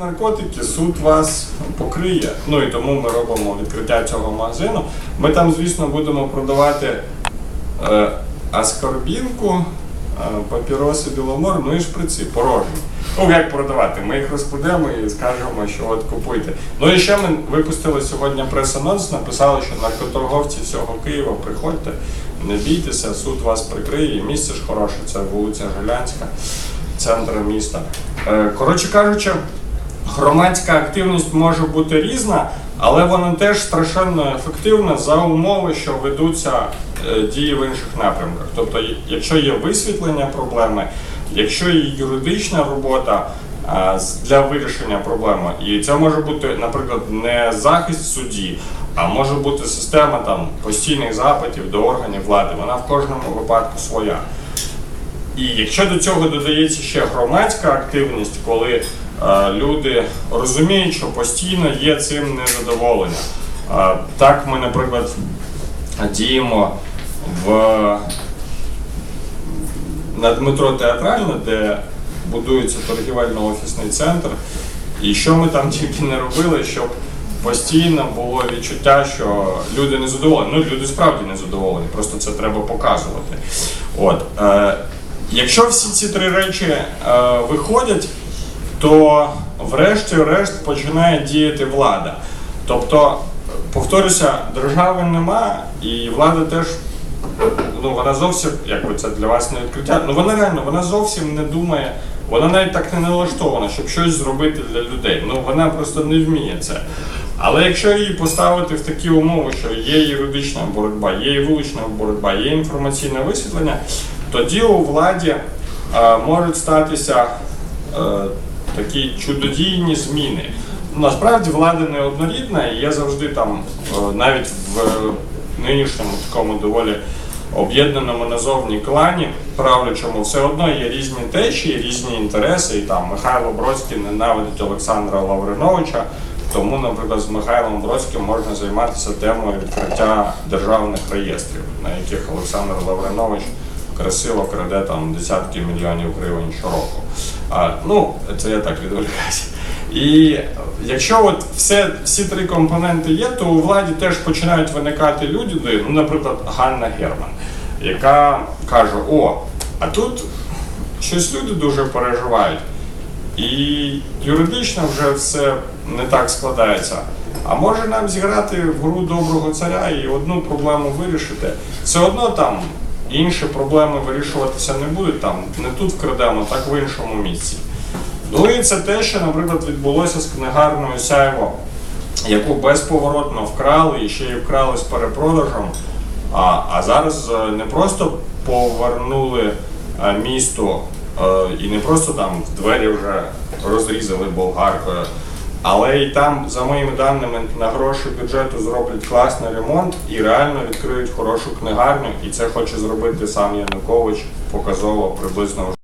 Наркотики суд вас покриє. Ну і тому ми робимо відкриття цього магазину. Ми там, звісно, будемо продавати е, аскорбінку, е, папіроси біломор, ну і шприци порожні. Ну як продавати? Ми їх розкладемо і скажемо, що от купуйте. Ну і ще ми випустили сьогодні прес-анонс, написали, що наркоторговці всього Києва приходьте, не бійтеся, суд вас прикриє, місце ж хороше, це вулиця Жилянська, центр міста. Е, коротше кажучи, громадська активність може бути різна, але вона теж страшенно ефективна за умови, що ведуться е, дії в інших напрямках. Тобто, якщо є висвітлення проблеми, якщо є юридична робота для вирішення проблеми, і це може бути, наприклад, не захист судді, а може бути система там постійних запитів до органів влади. Вона в кожному випадку своя. І якщо до цього додається ще громадська активність, коли е, люди розуміють, що постійно є цим незадоволення. Так ми, наприклад, діємо в на Дмитро Театральне, де будується торгівельно-офісний центр. І що ми там тільки не робили, щоб постійно було відчуття, що люди не задоволені. Ну, люди справді не задоволені, просто це треба показувати. От, е, якщо всі ці три речі е, виходять, то врешті-решт починає діяти влада. Тобто, повторюся, держави нема, і влада теж ну вона зовсім, якби це для вас не відкриття. Ну вона реально вона зовсім не думає, вона навіть так не налаштована, щоб щось зробити для людей. Ну вона просто не вміє це. Але якщо її поставити в такі умови, що є юридична боротьба, є вулична боротьба, є інформаційне висвітлення, тоді у владі е, можуть статися е, такі чудодійні зміни. Насправді влада не однорідна, і є завжди там, е, навіть в нинішньому такому доволі об'єднаному назовні клані правлячому, все одно є різні течії, різні інтереси. І там Михайло Бродський ненавидить Олександра Лавриновича. Тому, наприклад, з Михайлом Бродським можна займатися темою відкриття державних реєстрів, на яких Олександр Лавринович красиво краде там десятки мільйонів гривень щороку. А, ну, це я так відволікаюся. І якщо от все, всі три компоненти є, то у владі теж починають виникати люди, ну, наприклад, Ганна Герман, яка каже: О, а тут щось люди дуже переживають. І юридично вже все не так складається. А може нам зіграти в гру доброго царя і одну проблему вирішити. Все одно там інші проблеми вирішуватися не будуть, там не тут вкрадемо, так в іншому місці. Ну і це те, що, наприклад, відбулося з книгарною Сяйво, яку безповоротно вкрали і ще й вкрали з перепродажем. А, а зараз е, не просто повернули е, місту е, і не просто там в двері вже розрізали болгаркою, але і там, за моїми даними, на гроші бюджету зроблять класний ремонт і реально відкриють хорошу книгарню. І це хоче зробити сам Янукович показово приблизно